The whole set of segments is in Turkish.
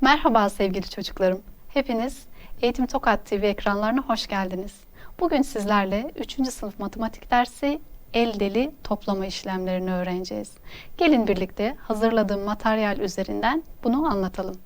Merhaba sevgili çocuklarım. Hepiniz Eğitim Tokat TV ekranlarına hoş geldiniz. Bugün sizlerle 3. sınıf matematik dersi el deli toplama işlemlerini öğreneceğiz. Gelin birlikte hazırladığım materyal üzerinden bunu anlatalım.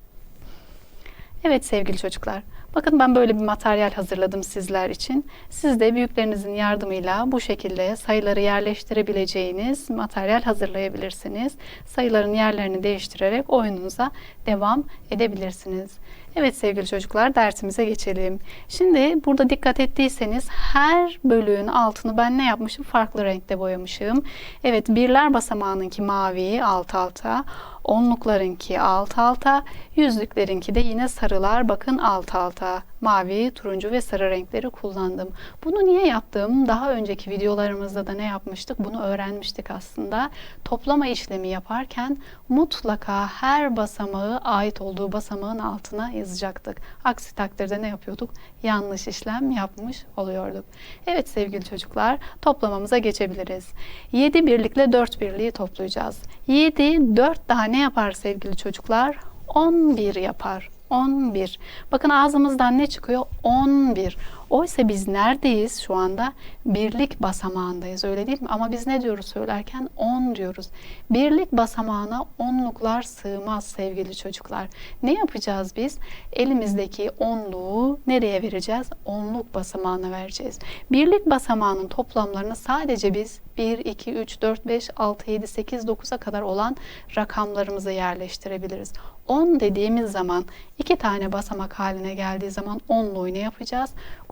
Evet sevgili çocuklar, bakın ben böyle bir materyal hazırladım sizler için. Siz de büyüklerinizin yardımıyla bu şekilde sayıları yerleştirebileceğiniz materyal hazırlayabilirsiniz. Sayıların yerlerini değiştirerek oyununuza devam edebilirsiniz. Evet sevgili çocuklar dersimize geçelim. Şimdi burada dikkat ettiyseniz her bölüğün altını ben ne yapmışım? Farklı renkte boyamışım. Evet birler basamağınınki mavi alt alta, onluklarınki alt alta, yüzlüklerinki de yine sarılar bakın alt alta. Mavi, turuncu ve sarı renkleri kullandım. Bunu niye yaptım? Daha önceki videolarımızda da ne yapmıştık? Bunu öğrenmiştik aslında. Toplama işlemi yaparken mutlaka her basamağı ait olduğu basamağın altına yazacaktık. Aksi takdirde ne yapıyorduk? Yanlış işlem yapmış oluyorduk. Evet sevgili çocuklar toplamamıza geçebiliriz. 7 birlikle 4 birliği toplayacağız. 7 4 daha ne yapar sevgili çocuklar? 11 yapar. 11. Bakın ağzımızdan ne çıkıyor? 11. Oysa biz neredeyiz şu anda? Birlik basamağındayız öyle değil mi? Ama biz ne diyoruz söylerken? 10 diyoruz. Birlik basamağına onluklar sığmaz sevgili çocuklar. Ne yapacağız biz? Elimizdeki onluğu nereye vereceğiz? Onluk basamağına vereceğiz. Birlik basamağının toplamlarını sadece biz 1, 2, 3, 4, 5, 6, 7, 8, 9'a kadar olan rakamlarımızı yerleştirebiliriz. 10 dediğimiz zaman iki tane basamak haline geldiği zaman onluğu ne yapacağız?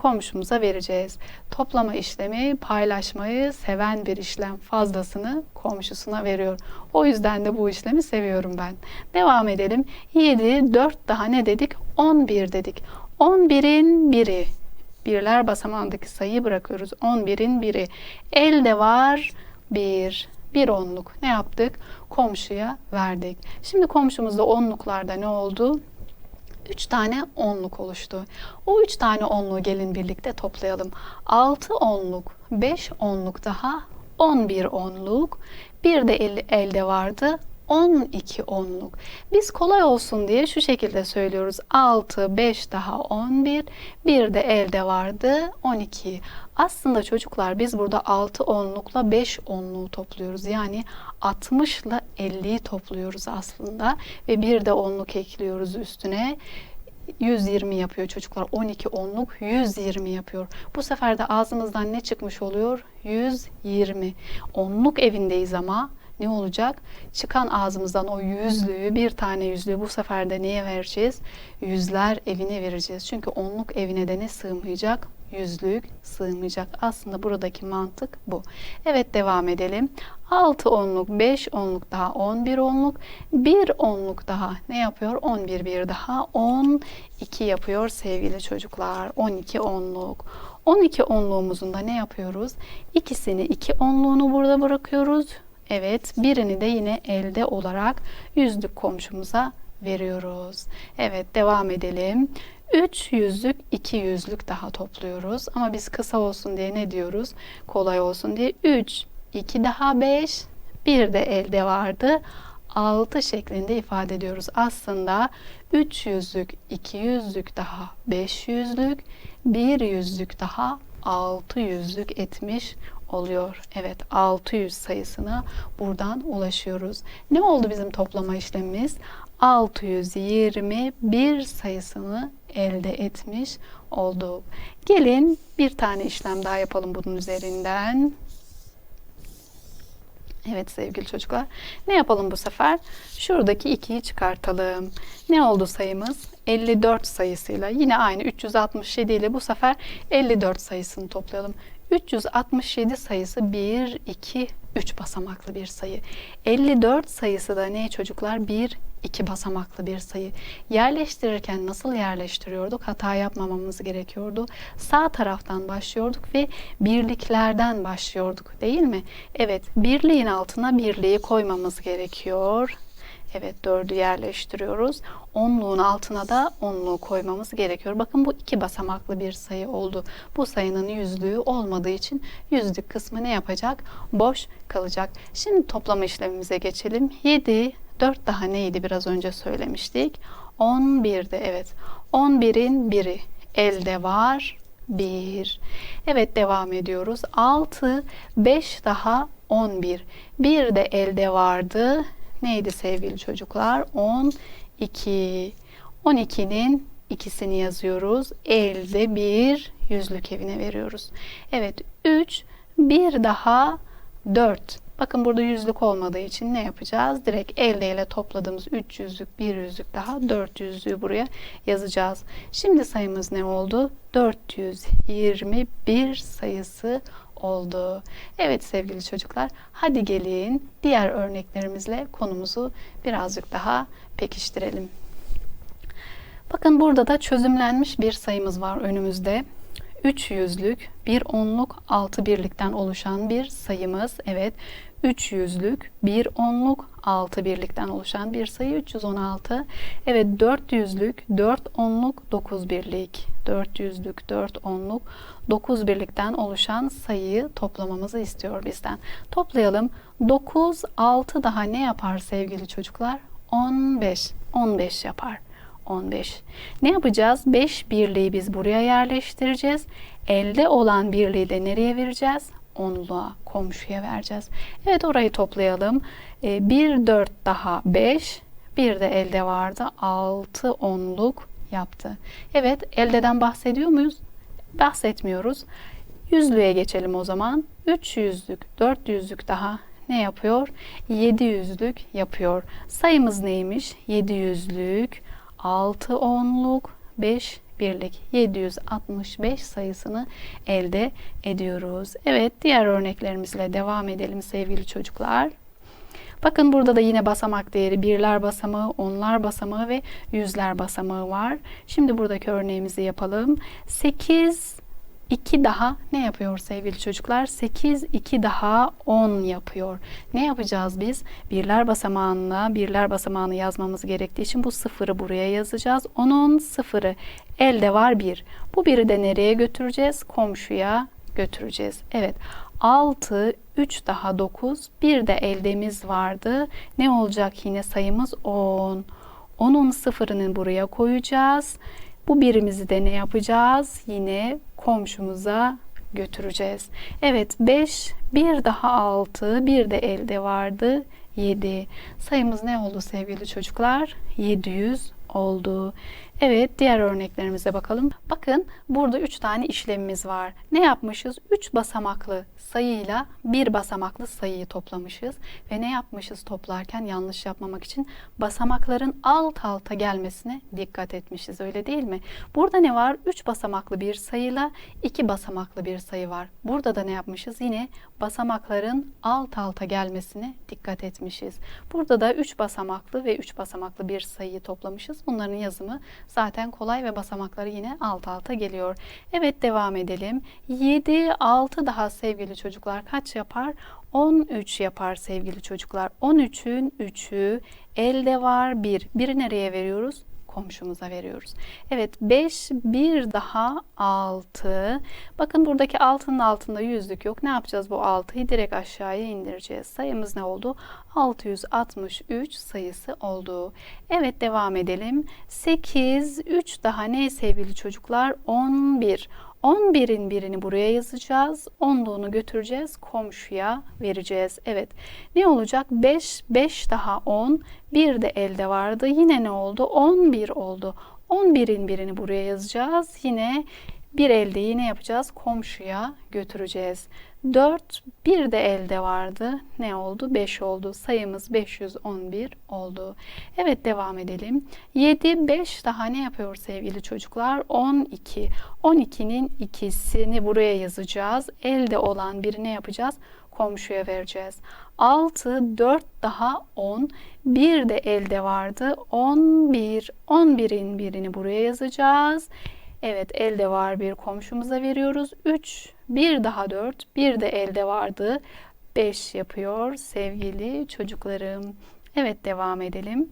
Komşumuza vereceğiz. Toplama işlemi paylaşmayı seven bir işlem. Fazlasını komşusuna veriyor. O yüzden de bu işlemi seviyorum ben. Devam edelim. 7, 4 daha ne dedik? 11 dedik. 11'in biri. Birler basamağındaki sayıyı bırakıyoruz. 11'in biri. Elde var 1. Bir onluk. Ne yaptık? Komşuya verdik. Şimdi komşumuzda onluklarda ne oldu? 3 tane onluk oluştu. O 3 tane onluğu gelin birlikte toplayalım. 6 onluk, 5 onluk daha 11 onluk. Bir de el, elde vardı 12 onluk. Biz kolay olsun diye şu şekilde söylüyoruz. 6, 5 daha 11, bir de elde vardı 12. Aslında çocuklar biz burada 6 onlukla 5 onluğu topluyoruz. Yani 60 ile 50'yi topluyoruz aslında ve bir de onluk ekliyoruz üstüne. 120 yapıyor çocuklar. 12 onluk 120 yapıyor. Bu sefer de ağzımızdan ne çıkmış oluyor? 120. Onluk evindeyiz ama ne olacak? Çıkan ağzımızdan o yüzlüğü, bir tane yüzlüğü bu sefer de neye vereceğiz? Yüzler evine vereceğiz. Çünkü onluk evine de ne sığmayacak? Yüzlük sığmayacak. Aslında buradaki mantık bu. Evet devam edelim. 6 onluk, 5 onluk daha 11 onluk, 1 onluk daha ne yapıyor? 11 bir daha 12 yapıyor sevgili çocuklar. 12 onluk. 12 onluğumuzun da ne yapıyoruz? İkisini, iki onluğunu burada bırakıyoruz. Evet, birini de yine elde olarak yüzlük komşumuza veriyoruz. Evet, devam edelim. 3 yüzlük, 2 yüzlük daha topluyoruz. Ama biz kısa olsun diye ne diyoruz? Kolay olsun diye 3, 2 daha 5, bir de elde vardı. 6 şeklinde ifade ediyoruz. Aslında 3 yüzlük, 2 yüzlük daha 5 yüzlük, 1 yüzlük daha 6 yüzlük etmiş oluyor. Evet 600 sayısına buradan ulaşıyoruz. Ne oldu bizim toplama işlemimiz? 621 sayısını elde etmiş olduk. Gelin bir tane işlem daha yapalım bunun üzerinden. Evet sevgili çocuklar. Ne yapalım bu sefer? Şuradaki 2'yi çıkartalım. Ne oldu sayımız? 54 sayısıyla yine aynı 367 ile bu sefer 54 sayısını toplayalım. 367 sayısı 1, 2, 3 basamaklı bir sayı. 54 sayısı da ne çocuklar? 1, 2 basamaklı bir sayı. Yerleştirirken nasıl yerleştiriyorduk? Hata yapmamamız gerekiyordu. Sağ taraftan başlıyorduk ve birliklerden başlıyorduk değil mi? Evet, birliğin altına birliği koymamız gerekiyor. Evet dördü yerleştiriyoruz. Onluğun altına da onluğu koymamız gerekiyor. Bakın bu iki basamaklı bir sayı oldu. Bu sayının yüzlüğü olmadığı için yüzlük kısmı ne yapacak? Boş kalacak. Şimdi toplama işlemimize geçelim. 7, 4 daha neydi biraz önce söylemiştik. 11'di evet. 11'in biri elde var 1. Evet devam ediyoruz. 6, 5 daha 11. Bir de elde vardı. Neydi sevgili çocuklar? 12. 12'nin ikisini yazıyoruz. Elde bir yüzlük evine veriyoruz. Evet 3, bir daha 4. Bakın burada yüzlük olmadığı için ne yapacağız? Direkt elde ile topladığımız 3 yüzlük, 1 yüzlük daha 4 yüzlüğü buraya yazacağız. Şimdi sayımız ne oldu? 421 sayısı oldu. Evet sevgili çocuklar, hadi gelin diğer örneklerimizle konumuzu birazcık daha pekiştirelim. Bakın burada da çözümlenmiş bir sayımız var önümüzde. 3 yüzlük, bir onluk, 6 birlikten oluşan bir sayımız. Evet, 3 yüzlük, bir onluk, 6 birlikten oluşan bir sayı 316. Evet 4 yüzlük, 4 onluk, 9 birlik. 4 yüzlük, 4 onluk, 9 birlikten oluşan sayıyı toplamamızı istiyor bizden. Toplayalım. 9, 6 daha ne yapar sevgili çocuklar? 15. 15 yapar. 15. Ne yapacağız? 5 birliği biz buraya yerleştireceğiz. Elde olan birliği de nereye vereceğiz? Onluğa, komşuya vereceğiz. Evet orayı toplayalım. 1, 4 daha 5. Bir de elde vardı. 6 onluk yaptı. Evet eldeden bahsediyor muyuz? Bahsetmiyoruz. Yüzlüğe geçelim o zaman. 3 yüzlük, 4 yüzlük daha ne yapıyor? 7 yüzlük yapıyor. Sayımız neymiş? 7 yüzlük, 6 onluk, 5 birlik 765 sayısını elde ediyoruz. Evet diğer örneklerimizle devam edelim sevgili çocuklar. Bakın burada da yine basamak değeri birler basamağı, onlar basamağı ve yüzler basamağı var. Şimdi buradaki örneğimizi yapalım. 8 2 daha ne yapıyor sevgili çocuklar? 8 2 daha 10 yapıyor. Ne yapacağız biz? Birler basamağına birler basamağını yazmamız gerektiği için bu sıfırı buraya yazacağız. 10'un sıfırı elde var 1. Bu biri de nereye götüreceğiz? Komşuya götüreceğiz. Evet 6 3 daha 9 bir de eldemiz vardı. Ne olacak yine sayımız 10. 10'un sıfırını buraya koyacağız. Bu birimizi de ne yapacağız? Yine komşumuza götüreceğiz. Evet 5, bir daha 6, bir de elde vardı 7. Sayımız ne oldu sevgili çocuklar? 700 oldu. Evet diğer örneklerimize bakalım. Bakın burada 3 tane işlemimiz var. Ne yapmışız? 3 basamaklı sayıyla bir basamaklı sayıyı toplamışız. Ve ne yapmışız toplarken yanlış yapmamak için basamakların alt alta gelmesine dikkat etmişiz öyle değil mi? Burada ne var? 3 basamaklı bir sayıyla 2 basamaklı bir sayı var. Burada da ne yapmışız? Yine basamakların alt alta gelmesine dikkat etmişiz. Burada da 3 basamaklı ve 3 basamaklı bir sayıyı toplamışız. Bunların yazımı zaten kolay ve basamakları yine alt alta geliyor. Evet devam edelim. 7, 6 daha sevgili çocuklar kaç yapar? 13 yapar sevgili çocuklar. 13'ün 3'ü elde var 1. Biri nereye veriyoruz? Komşumuza veriyoruz. Evet 5 bir daha 6. Bakın buradaki 6'nın altında yüzlük yok. Ne yapacağız bu 6'yı direkt aşağıya indireceğiz. Sayımız ne oldu? 663 sayısı oldu. Evet devam edelim. 8 3 daha ne sevgili çocuklar? 11. 11'in birini buraya yazacağız. 10'luğunu götüreceğiz. Komşuya vereceğiz. Evet. Ne olacak? 5, 5 daha 10. Bir de elde vardı. Yine ne oldu? 11 oldu. 11'in birini buraya yazacağız. Yine bir elde yine yapacağız. Komşuya götüreceğiz. 4 bir de elde vardı. Ne oldu? 5 oldu. Sayımız 511 oldu. Evet devam edelim. 7 5 daha ne yapıyor sevgili çocuklar? 12. 12'nin ikisini buraya yazacağız. Elde olan biri ne yapacağız? Komşuya vereceğiz. 6 4 daha 10. Bir de elde vardı. 11. 11'in birini buraya yazacağız. Evet elde var bir komşumuza veriyoruz. 3, bir daha 4, bir de elde vardı. 5 yapıyor sevgili çocuklarım. Evet devam edelim.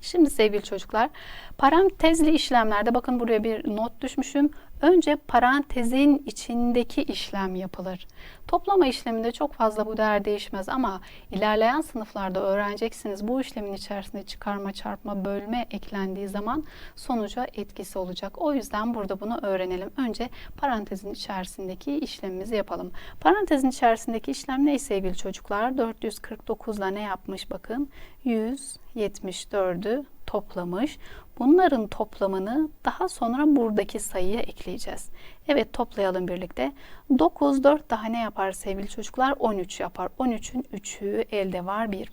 Şimdi sevgili çocuklar parantezli işlemlerde bakın buraya bir not düşmüşüm. Önce parantezin içindeki işlem yapılır. Toplama işleminde çok fazla bu değer değişmez ama ilerleyen sınıflarda öğreneceksiniz bu işlemin içerisinde çıkarma, çarpma, bölme eklendiği zaman sonuca etkisi olacak. O yüzden burada bunu öğrenelim. Önce parantezin içerisindeki işlemimizi yapalım. Parantezin içerisindeki işlem ne sevgili çocuklar? 449 ile ne yapmış bakın? 174'ü toplamış. Bunların toplamını daha sonra buradaki sayıya ekleyeceğiz. Evet toplayalım birlikte. 9, 4 daha ne yapar sevgili çocuklar? 13 yapar. 13'ün 3'ü elde var 1.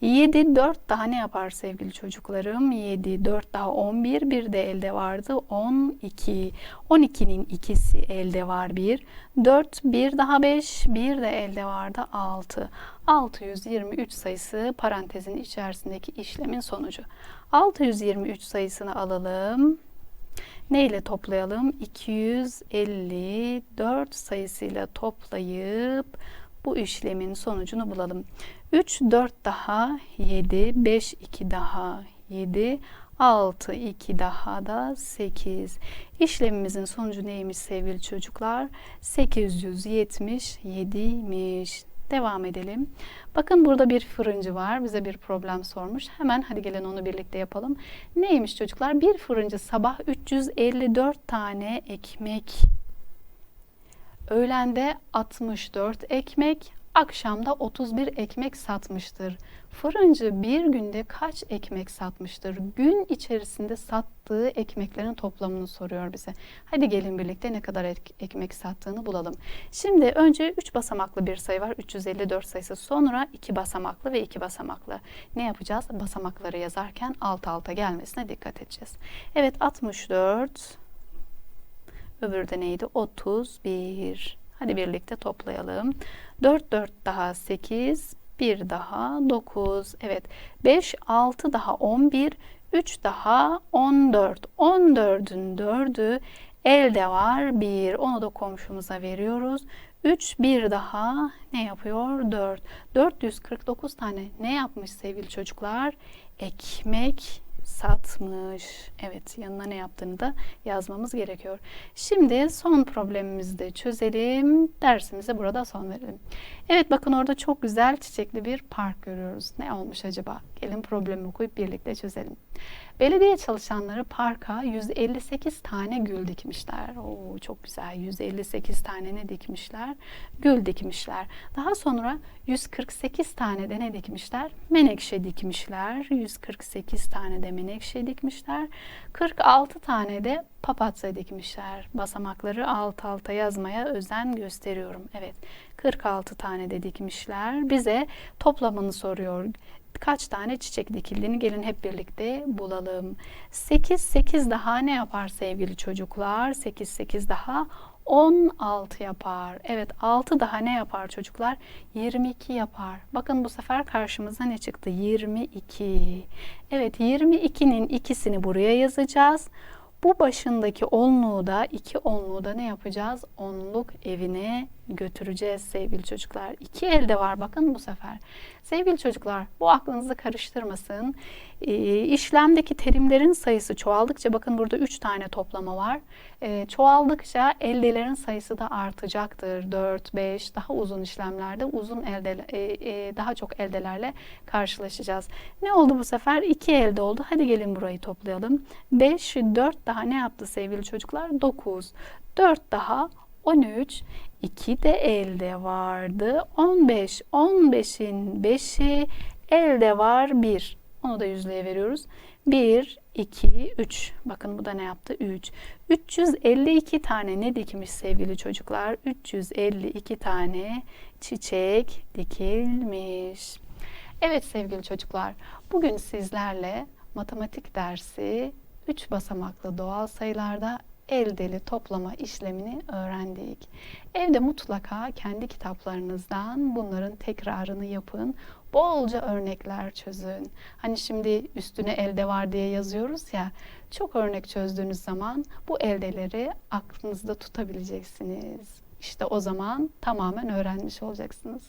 7, 4 daha ne yapar sevgili çocuklarım? 7, 4 daha 11. Bir de elde vardı. 12. 12'nin ikisi elde var 1. 4, 1 daha 5. Bir de elde vardı 6. 623 sayısı parantezin içerisindeki işlemin sonucu. 623 sayısını alalım. Ne ile toplayalım? 254 sayısıyla toplayıp bu işlemin sonucunu bulalım. 3, 4 daha 7, 5, 2 daha 7, 6, 2 daha da 8. İşlemimizin sonucu neymiş sevgili çocuklar? 877'ymiş. Devam edelim. Bakın burada bir fırıncı var. Bize bir problem sormuş. Hemen hadi gelin onu birlikte yapalım. Neymiş çocuklar? Bir fırıncı sabah 354 tane ekmek, öğlende 64 ekmek, akşamda 31 ekmek satmıştır. Fırıncı bir günde kaç ekmek satmıştır? Gün içerisinde sattığı ekmeklerin toplamını soruyor bize. Hadi gelin birlikte ne kadar ek- ekmek sattığını bulalım. Şimdi önce 3 basamaklı bir sayı var. 354 sayısı. Sonra 2 basamaklı ve 2 basamaklı. Ne yapacağız? Basamakları yazarken alt alta gelmesine dikkat edeceğiz. Evet 64 Öbürü de neydi? 31. Hadi birlikte toplayalım. 4 4 daha 8, 1 daha 9. Evet. 5 6 daha 11, 3 daha 14. 14'ün 4'ü elde var 1. Onu da komşumuza veriyoruz. 3 bir daha ne yapıyor? 4. 449 tane ne yapmış sevgili çocuklar? Ekmek satmış. Evet yanına ne yaptığını da yazmamız gerekiyor. Şimdi son problemimizi de çözelim. Dersimize burada son verelim. Evet bakın orada çok güzel çiçekli bir park görüyoruz. Ne olmuş acaba? Gelin problemi okuyup birlikte çözelim. Belediye çalışanları parka 158 tane gül dikmişler. Oo, çok güzel. 158 tane ne dikmişler? Gül dikmişler. Daha sonra 148 tane de ne dikmişler? Menekşe dikmişler. 148 tane de menekşe dikmişler. 46 tane de papatya dikmişler. Basamakları alt alta yazmaya özen gösteriyorum. Evet 46 tane de dikmişler. Bize toplamını soruyor kaç tane çiçek dikildiğini gelin hep birlikte bulalım. 8 8 daha ne yapar sevgili çocuklar? 8 8 daha 16 yapar. Evet 6 daha ne yapar çocuklar? 22 yapar. Bakın bu sefer karşımıza ne çıktı? 22. Evet 22'nin ikisini buraya yazacağız. Bu başındaki onluğu da iki onluğu da ne yapacağız? Onluk evine götüreceğiz sevgili çocuklar. İki elde var bakın bu sefer. Sevgili çocuklar bu aklınızı karıştırmasın. E, işlemdeki terimlerin sayısı çoğaldıkça bakın burada üç tane toplama var. E, çoğaldıkça eldelerin sayısı da artacaktır. 4, 5 daha uzun işlemlerde uzun elde e, e, daha çok eldelerle karşılaşacağız. Ne oldu bu sefer? İki elde oldu. Hadi gelin burayı toplayalım. 5, 4 daha ne yaptı sevgili çocuklar? 9. 4 daha 13, 2 de elde vardı. 15, 15'in 5'i elde var 1. Onu da yüzlüğe veriyoruz. 1, 2, 3. Bakın bu da ne yaptı? 3. 352 tane ne dikmiş sevgili çocuklar? 352 tane çiçek dikilmiş. Evet sevgili çocuklar, bugün sizlerle matematik dersi 3 basamaklı doğal sayılarda eldeli toplama işlemini öğrendik. Evde mutlaka kendi kitaplarınızdan bunların tekrarını yapın. Bolca örnekler çözün. Hani şimdi üstüne elde var diye yazıyoruz ya. Çok örnek çözdüğünüz zaman bu eldeleri aklınızda tutabileceksiniz. İşte o zaman tamamen öğrenmiş olacaksınız.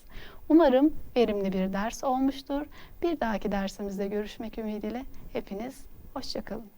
Umarım verimli bir ders olmuştur. Bir dahaki dersimizde görüşmek ümidiyle hepiniz hoşçakalın.